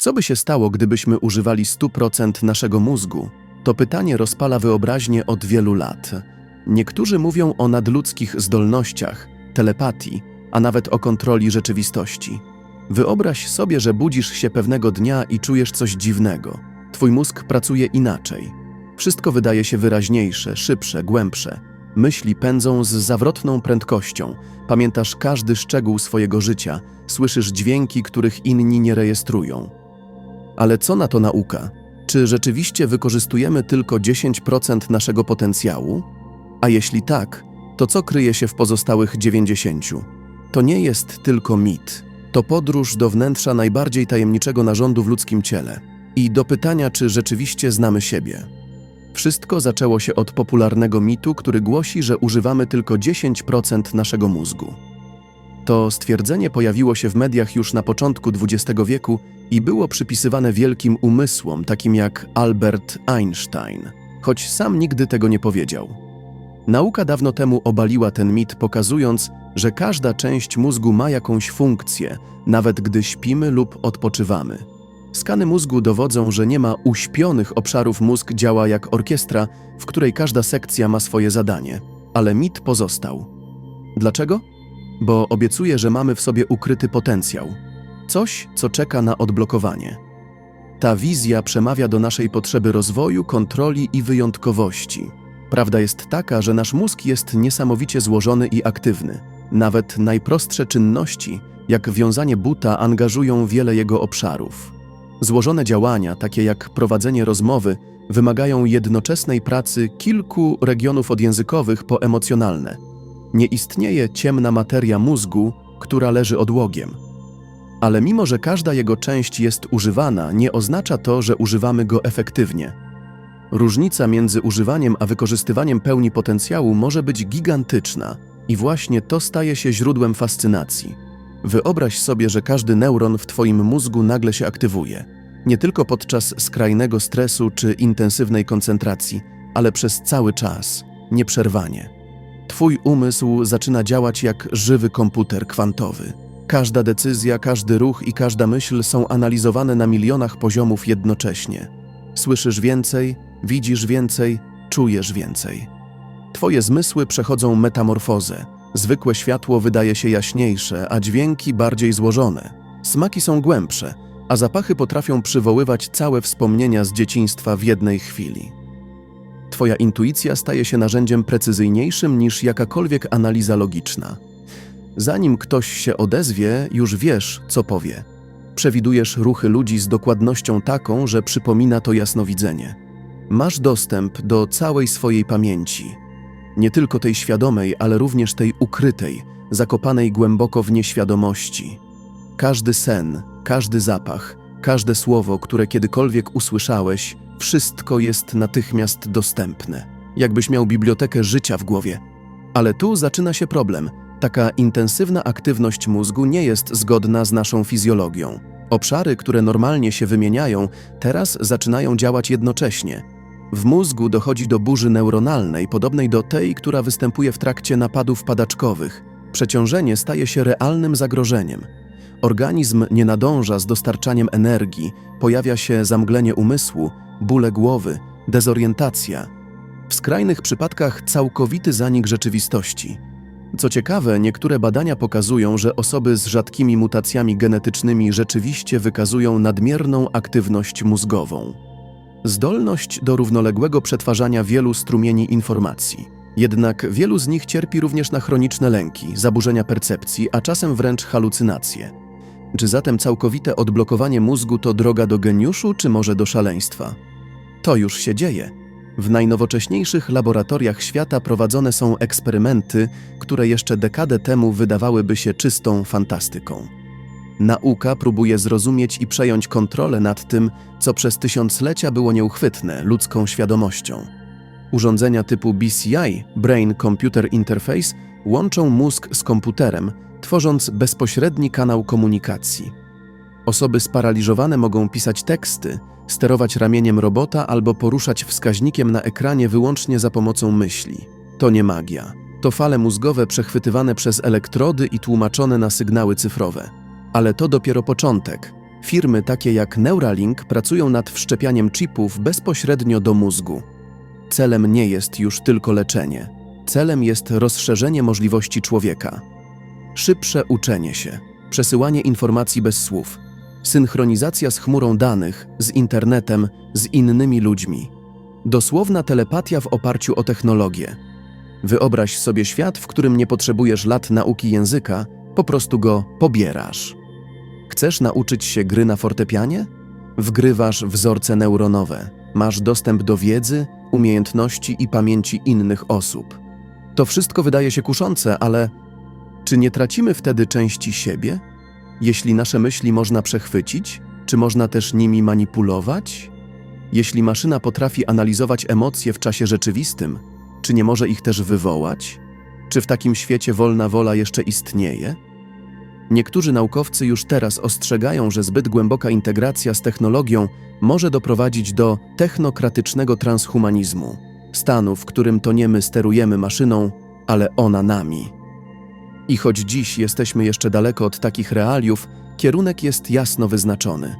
Co by się stało, gdybyśmy używali 100% naszego mózgu? To pytanie rozpala wyobraźnię od wielu lat. Niektórzy mówią o nadludzkich zdolnościach, telepatii, a nawet o kontroli rzeczywistości. Wyobraź sobie, że budzisz się pewnego dnia i czujesz coś dziwnego. Twój mózg pracuje inaczej. Wszystko wydaje się wyraźniejsze, szybsze, głębsze. Myśli pędzą z zawrotną prędkością. Pamiętasz każdy szczegół swojego życia, słyszysz dźwięki, których inni nie rejestrują. Ale co na to nauka? Czy rzeczywiście wykorzystujemy tylko 10% naszego potencjału? A jeśli tak, to co kryje się w pozostałych 90%? To nie jest tylko mit. To podróż do wnętrza najbardziej tajemniczego narządu w ludzkim ciele i do pytania, czy rzeczywiście znamy siebie. Wszystko zaczęło się od popularnego mitu, który głosi, że używamy tylko 10% naszego mózgu. To stwierdzenie pojawiło się w mediach już na początku XX wieku i było przypisywane wielkim umysłom, takim jak Albert Einstein, choć sam nigdy tego nie powiedział. Nauka dawno temu obaliła ten mit, pokazując, że każda część mózgu ma jakąś funkcję, nawet gdy śpimy lub odpoczywamy. Skany mózgu dowodzą, że nie ma uśpionych obszarów, mózg działa jak orkiestra, w której każda sekcja ma swoje zadanie, ale mit pozostał. Dlaczego? Bo obiecuje, że mamy w sobie ukryty potencjał, coś, co czeka na odblokowanie. Ta wizja przemawia do naszej potrzeby rozwoju, kontroli i wyjątkowości. Prawda jest taka, że nasz mózg jest niesamowicie złożony i aktywny. Nawet najprostsze czynności, jak wiązanie buta, angażują wiele jego obszarów. Złożone działania, takie jak prowadzenie rozmowy, wymagają jednoczesnej pracy kilku regionów odjęzykowych po emocjonalne. Nie istnieje ciemna materia mózgu, która leży odłogiem. Ale mimo, że każda jego część jest używana, nie oznacza to, że używamy go efektywnie. Różnica między używaniem a wykorzystywaniem pełni potencjału może być gigantyczna i właśnie to staje się źródłem fascynacji. Wyobraź sobie, że każdy neuron w Twoim mózgu nagle się aktywuje. Nie tylko podczas skrajnego stresu czy intensywnej koncentracji, ale przez cały czas, nieprzerwanie. Twój umysł zaczyna działać jak żywy komputer kwantowy. Każda decyzja, każdy ruch i każda myśl są analizowane na milionach poziomów jednocześnie. Słyszysz więcej, widzisz więcej, czujesz więcej. Twoje zmysły przechodzą metamorfozę. Zwykłe światło wydaje się jaśniejsze, a dźwięki bardziej złożone. Smaki są głębsze, a zapachy potrafią przywoływać całe wspomnienia z dzieciństwa w jednej chwili. Twoja intuicja staje się narzędziem precyzyjniejszym niż jakakolwiek analiza logiczna. Zanim ktoś się odezwie, już wiesz, co powie. Przewidujesz ruchy ludzi z dokładnością taką, że przypomina to jasnowidzenie. Masz dostęp do całej swojej pamięci. Nie tylko tej świadomej, ale również tej ukrytej, zakopanej głęboko w nieświadomości. Każdy sen, każdy zapach, każde słowo, które kiedykolwiek usłyszałeś, wszystko jest natychmiast dostępne. Jakbyś miał bibliotekę życia w głowie. Ale tu zaczyna się problem. Taka intensywna aktywność mózgu nie jest zgodna z naszą fizjologią. Obszary, które normalnie się wymieniają, teraz zaczynają działać jednocześnie. W mózgu dochodzi do burzy neuronalnej, podobnej do tej, która występuje w trakcie napadów padaczkowych. Przeciążenie staje się realnym zagrożeniem. Organizm nie nadąża z dostarczaniem energii, pojawia się zamglenie umysłu, bóle głowy, dezorientacja. W skrajnych przypadkach całkowity zanik rzeczywistości. Co ciekawe, niektóre badania pokazują, że osoby z rzadkimi mutacjami genetycznymi rzeczywiście wykazują nadmierną aktywność mózgową. Zdolność do równoległego przetwarzania wielu strumieni informacji. Jednak wielu z nich cierpi również na chroniczne lęki, zaburzenia percepcji, a czasem wręcz halucynacje. Czy zatem całkowite odblokowanie mózgu to droga do geniuszu, czy może do szaleństwa? To już się dzieje. W najnowocześniejszych laboratoriach świata prowadzone są eksperymenty, które jeszcze dekadę temu wydawałyby się czystą fantastyką. Nauka próbuje zrozumieć i przejąć kontrolę nad tym, co przez tysiąclecia było nieuchwytne ludzką świadomością. Urządzenia typu BCI, Brain Computer Interface, łączą mózg z komputerem, tworząc bezpośredni kanał komunikacji. Osoby sparaliżowane mogą pisać teksty, sterować ramieniem robota albo poruszać wskaźnikiem na ekranie wyłącznie za pomocą myśli. To nie magia. To fale mózgowe przechwytywane przez elektrody i tłumaczone na sygnały cyfrowe. Ale to dopiero początek. Firmy takie jak Neuralink pracują nad wszczepianiem chipów bezpośrednio do mózgu. Celem nie jest już tylko leczenie. Celem jest rozszerzenie możliwości człowieka. Szybsze uczenie się, przesyłanie informacji bez słów, synchronizacja z chmurą danych, z internetem, z innymi ludźmi. Dosłowna telepatia w oparciu o technologię. Wyobraź sobie świat, w którym nie potrzebujesz lat nauki języka, po prostu go pobierasz. Chcesz nauczyć się gry na fortepianie? Wgrywasz wzorce neuronowe, masz dostęp do wiedzy, umiejętności i pamięci innych osób. To wszystko wydaje się kuszące, ale czy nie tracimy wtedy części siebie? Jeśli nasze myśli można przechwycić, czy można też nimi manipulować? Jeśli maszyna potrafi analizować emocje w czasie rzeczywistym, czy nie może ich też wywołać? Czy w takim świecie wolna wola jeszcze istnieje? Niektórzy naukowcy już teraz ostrzegają, że zbyt głęboka integracja z technologią może doprowadzić do technokratycznego transhumanizmu, stanu, w którym to nie my sterujemy maszyną, ale ona nami. I choć dziś jesteśmy jeszcze daleko od takich realiów, kierunek jest jasno wyznaczony.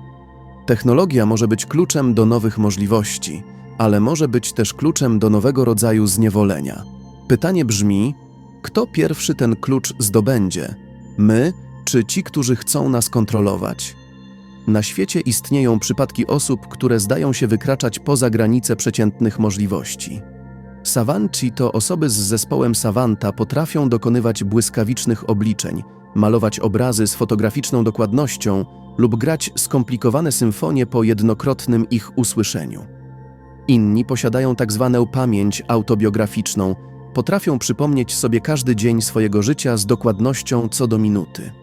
Technologia może być kluczem do nowych możliwości, ale może być też kluczem do nowego rodzaju zniewolenia. Pytanie brzmi: kto pierwszy ten klucz zdobędzie? My czy ci, którzy chcą nas kontrolować? Na świecie istnieją przypadki osób, które zdają się wykraczać poza granice przeciętnych możliwości. Savanci to osoby z zespołem Savanta potrafią dokonywać błyskawicznych obliczeń, malować obrazy z fotograficzną dokładnością lub grać skomplikowane symfonie po jednokrotnym ich usłyszeniu. Inni posiadają tak zwaną pamięć autobiograficzną, potrafią przypomnieć sobie każdy dzień swojego życia z dokładnością co do minuty.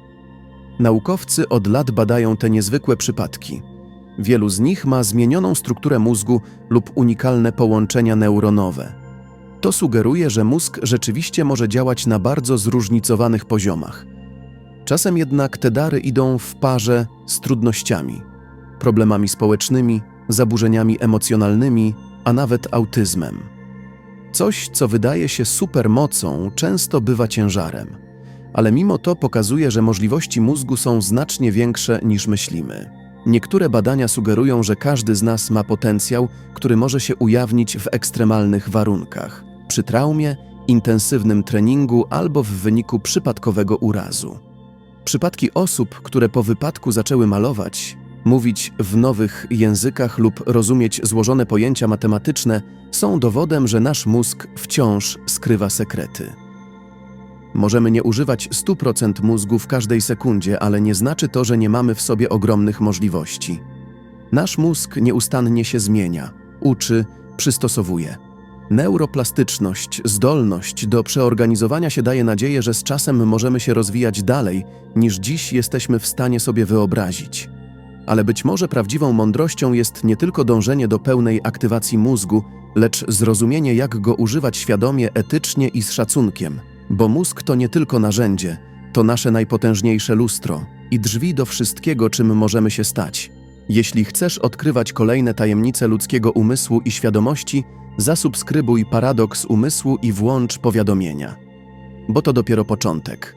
Naukowcy od lat badają te niezwykłe przypadki. Wielu z nich ma zmienioną strukturę mózgu lub unikalne połączenia neuronowe. To sugeruje, że mózg rzeczywiście może działać na bardzo zróżnicowanych poziomach. Czasem jednak te dary idą w parze z trudnościami, problemami społecznymi, zaburzeniami emocjonalnymi, a nawet autyzmem. Coś, co wydaje się supermocą, często bywa ciężarem, ale mimo to pokazuje, że możliwości mózgu są znacznie większe niż myślimy. Niektóre badania sugerują, że każdy z nas ma potencjał, który może się ujawnić w ekstremalnych warunkach przy traumie, intensywnym treningu albo w wyniku przypadkowego urazu. Przypadki osób, które po wypadku zaczęły malować, mówić w nowych językach lub rozumieć złożone pojęcia matematyczne, są dowodem, że nasz mózg wciąż skrywa sekrety. Możemy nie używać 100% mózgu w każdej sekundzie, ale nie znaczy to, że nie mamy w sobie ogromnych możliwości. Nasz mózg nieustannie się zmienia, uczy, przystosowuje. Neuroplastyczność, zdolność do przeorganizowania się daje nadzieję, że z czasem możemy się rozwijać dalej, niż dziś jesteśmy w stanie sobie wyobrazić. Ale być może prawdziwą mądrością jest nie tylko dążenie do pełnej aktywacji mózgu, lecz zrozumienie, jak go używać świadomie, etycznie i z szacunkiem. Bo mózg to nie tylko narzędzie, to nasze najpotężniejsze lustro i drzwi do wszystkiego, czym możemy się stać. Jeśli chcesz odkrywać kolejne tajemnice ludzkiego umysłu i świadomości, zasubskrybuj Paradoks Umysłu i włącz powiadomienia. Bo to dopiero początek.